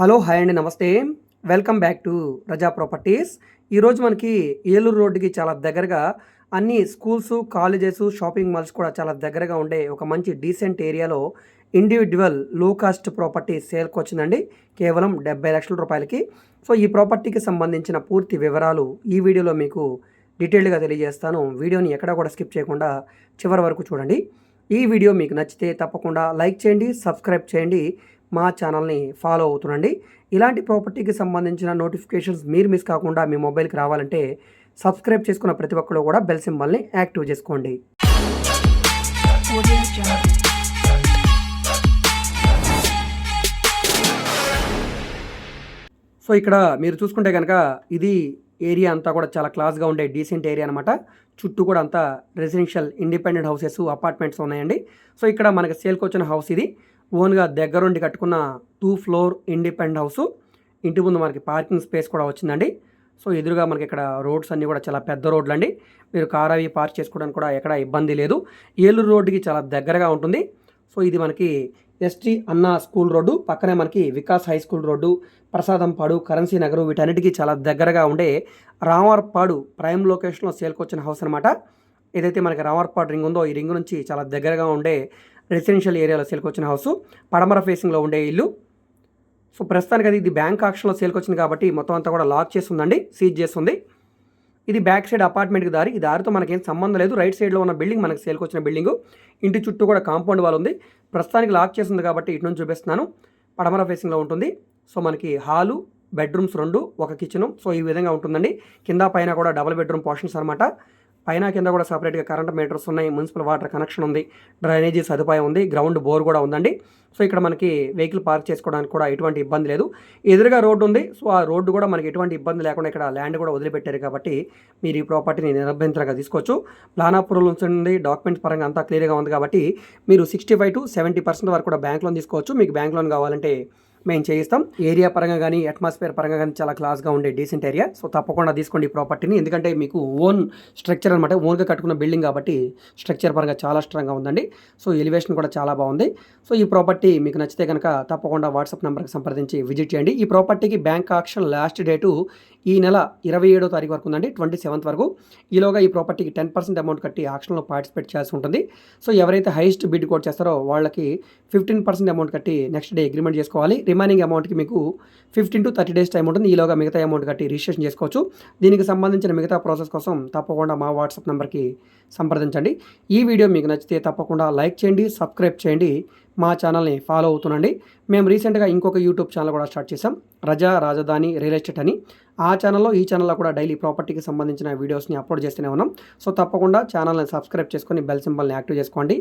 Hello hi అండి నమస్తే. Welcome back to Raza properties. ఈరోజు మనకి ఏలూరు రోడ్డుకి చాలా దగ్గరగా అన్ని స్కూల్స్ కాలేజెస్ షాపింగ్ మాల్స్ కూడా చాలా దగ్గరగా ఉండే ఒక మంచి డీసెంట్ ఏరియాలో ఇండివిజువల్లో కాస్ట్ ప్రాపర్టీ సేల్కి వచ్చిందండి. కేవలం డెబ్బై లక్షల రూపాయలకి. సో ఈ ప్రాపర్టీకి సంబంధించిన పూర్తి వివరాలు ఈ వీడియోలో మీకు డీటెయిల్డ్గా తెలియజేస్తాను. వీడియోని ఎక్కడా కూడా స్కిప్ చేయకుండా చివరి వరకు చూడండి. ఈ వీడియో మీకు నచ్చితే తప్పకుండా లైక్ చేయండి సబ్స్క్రైబ్ చేయండి. మా ఛానల్ని ఫాలో అవుతుండండి. ఇలాంటి ప్రాపర్టీకి సంబంధించిన నోటిఫికేషన్స్ మీరు మిస్ కాకుండా మీ మొబైల్కి రావాలంటే సబ్స్క్రైబ్ చేసుకున్న ప్రతి ఒక్కరు కూడా బెల్ సింబల్ని యాక్టివ్ చేసుకోండి. సో ఇక్కడ మీరు చూసుకుంటే కనుక ఇది ఏరియా అంతా కూడా చాలా క్లాస్గా ఉండే డీసెంట్ ఏరియా అనమాట చుట్టూ కూడా అంతా రెసిడెన్షియల్ ఇండిపెండెంట్ హౌసెస్ అపార్ట్మెంట్స్ ఉన్నాయండి. సో ఇక్కడ మనకి సేల్కి వచ్చిన హౌస్ ఇది. ఓన్గా దగ్గరుండి కట్టుకున్న టూ ఫ్లోర్ ఇండిపెండ్ హౌస్. ఇంటి ముందు మనకి పార్కింగ్ స్పేస్ కూడా వచ్చిందండి. సో ఎదురుగా మనకి ఇక్కడ రోడ్స్ అన్నీ కూడా చాలా పెద్ద రోడ్లు అండి మీరు కార్ అవి పార్క్ చేసుకోవడానికి కూడా ఎక్కడ ఇబ్బంది లేదు. ఏలూరు రోడ్డుకి చాలా దగ్గరగా ఉంటుంది. సో ఇది మనకి ఎస్టీ అన్న స్కూల్ రోడ్డు. పక్కనే మనకి Vikas high school road Prasadampadu currency Nagar వీటన్నిటికీ చాలా దగ్గరగా ఉండే రామవరపాడు ప్రైమ్ లొకేషన్లో సేల్కి వచ్చిన హౌస్ అనమాట ఏదైతే మనకి రామవరపాడు రింగ్ ఉందో ఈ రింగ్ నుంచి చాలా దగ్గరగా ఉండే రెసిడెన్షియల్ ఏరియాలో సేల్కి వచ్చిన హౌస్ పడమర ఫేసింగ్లో ఉండే ఇల్లు. సో ప్రస్తుతానికి అది ఇది బ్యాంక్ ఆక్షన్లో సేల్కి వచ్చింది కాబట్టి మొత్తం అంతా కూడా లాక్ చేస్తుందండి సీజ్ చేస్తుంది. ఇది బ్యాక్ సైడ్ అపార్ట్మెంట్కి దారి ఈ దారితో మనకేం సంబంధం లేదు. రైట్ సైడ్లో ఉన్న బిల్డింగ్ మనకి సేల్కి వచ్చిన బిల్డింగ్ ఇంటి చుట్టూ కూడా కాంపౌండ్ వాల్ ఉంది. ప్రస్తుతానికి లాక్ చేస్తుంది కాబట్టి ఇటు నుంచి చూపిస్తున్నాను. పడమర ఫేసింగ్లో ఉంటుంది. సో మనకి హాలు బెడ్రూమ్స్ రెండు ఒక కిచెను సో ఈ విధంగా ఉంటుందండి. కింద పైన కూడా డబుల్ బెడ్రూమ్ పోర్షన్స్ అనమాట పైన కింద కూడా సపరేట్గా కరెంట్ మీటర్స్ ఉన్నాయి మున్సిపల్ వాటర్ కనెక్షన్ ఉంది డ్రైనేజీ సదుపాయం ఉంది గ్రౌండ్ బోర్ కూడా ఉందండి. సో ఇక్కడ మనకి వెహికల్ పార్క్ చేసుకోవడానికి కూడా ఎటువంటి ఇబ్బంది లేదు. ఎదురుగా రోడ్డు ఉంది సో ఆ రోడ్డు కూడా మనకి ఎటువంటి ఇబ్బంది లేకుండా ఇక్కడ ల్యాండ్ కూడా వదిలిపెట్టారు కాబట్టి మీరు ఈ ప్రాపర్టీని నిరభ్యంతరంగా తీసుకోవచ్చు. ప్లాన్ అప్రూవల్ ఉంది డాక్యుమెంట్స్ పరంగా అంతా క్లియర్గా ఉంది కాబట్టి మీరు sixty five to seventy percent వరకు కూడా బ్యాంక్ లోన్ తీసుకోవచ్చు. మీకు బ్యాంక్ లోన్ కావాలంటే మేము చేయిస్తాం. ఏరియా పరంగా కానీ అట్మాస్ఫియర్ పరంగా కానీ చాలా క్లాస్గా ఉండే డీసెంట్ ఏరియా సో తప్పకుండా తీసుకోండి ఈ ప్రాపర్టీని ఎందుకంటే మీకు ఓన్ స్ట్రక్చర్ అనమాట ఓన్గా కట్టుకున్న బిల్డింగ్ కాబట్టి స్ట్రక్చర్ పరంగా చాలా స్ట్రాంగ్గా ఉందండి. సో ఎలివేషన్ కూడా చాలా బాగుంది. సో ఈ ప్రాపర్టీ మీకు నచ్చితే కనుక తప్పకుండా వాట్సాప్ నెంబర్కి సంప్రదించి విజిట్ చేయండి. ఈ ప్రాపర్టీకి బ్యాంక్ ఆక్షన్ లాస్ట్ డేటు ఈ నెల ఇరవై ఏడో తారీఖు వరకు ఉందండి. ట్వంటీ సెవెంత్ వరకు. ఈలోగా ఈ ప్రాపర్టీకి టెన్ పర్సెంట్ అమౌంట్ కట్టి ఆక్షన్లో పార్టిసిపేట్ చేయాల్సి ఉంటుంది. సో ఎవరైతే హైయెస్ట్ బిడ్ కోట్ చేస్తారో వాళ్ళకి ఫిఫ్టీన్ పర్సెంట్ అమౌంట్ కట్టి నెక్స్ట్ డే అగ్రిమెంట్ చేసుకోవాలి. రిమైనింగ్ అమౌంట్కి మీకు fifteen to thirty days time ఉంటుంది. ఈలోగా మిగతా అమౌంట్ కట్టి రిజిస్ట్రేషన్ చేసుకోవచ్చు. దీనికి సంబంధించిన మిగతా ప్రాసెస్ కోసం తప్పకుండా మా వాట్సాప్ నెంబర్కి సంప్రదించండి. ఈ వీడియో మీకు నచ్చితే తప్పకుండా లైక్ చేయండి సబ్స్క్రైబ్ చేయండి. మా ఛానల్ని ఫాలో అవుతుండండి. మేము రీసెంట్గా ఇంకొక యూట్యూబ్ ఛానల్ కూడా స్టార్ట్ చేసాం రజా రాజధాని రియల్ ఎస్టేట్ అని. ఆ ఛానల్లో ఈ ఛానల్లో కూడా డైలీ ప్రాపర్టీకి సంబంధించిన వీడియోస్ని అప్లోడ్ చేస్తూనే ఉన్నాం. సో తప్పకుండా ఛానల్ని సబ్స్క్రైబ్ చేసుకొని బెల్ సింబల్ని యాక్టివ్ చేసుకోండి.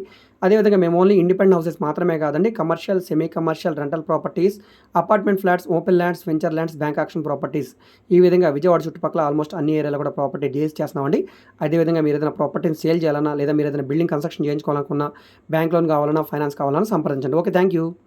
అదేవిధంగా మేము ఓన్లీ ఇండిపెండెంట్ హౌసెస్ మాత్రమే కాదండి commercial semi commercial rental properties apartment flats open lands venture lands bank auction properties. ఈ విధంగా విజయవాడ చుట్టుపక్కల ఆల్మోస్ట్ అన్ని ఏరియాలో కూడా ప్రాపర్టీ డీల్స్ చేస్తున్నామండి. అదేవిధంగా మీరు ఏదైనా ప్రాపర్టీని సేల్ చేయాలన్నా లేదా మీరు ఏదైనా బిల్డింగ్ కన్స్ట్రక్షన్ చేయించుకోవాలనుకున్నా బ్యాంక్ లోన్ కావాలన్నా ఫైనాన్స్ కావాలన్నా సంప్రదించండి. Okay, thank you.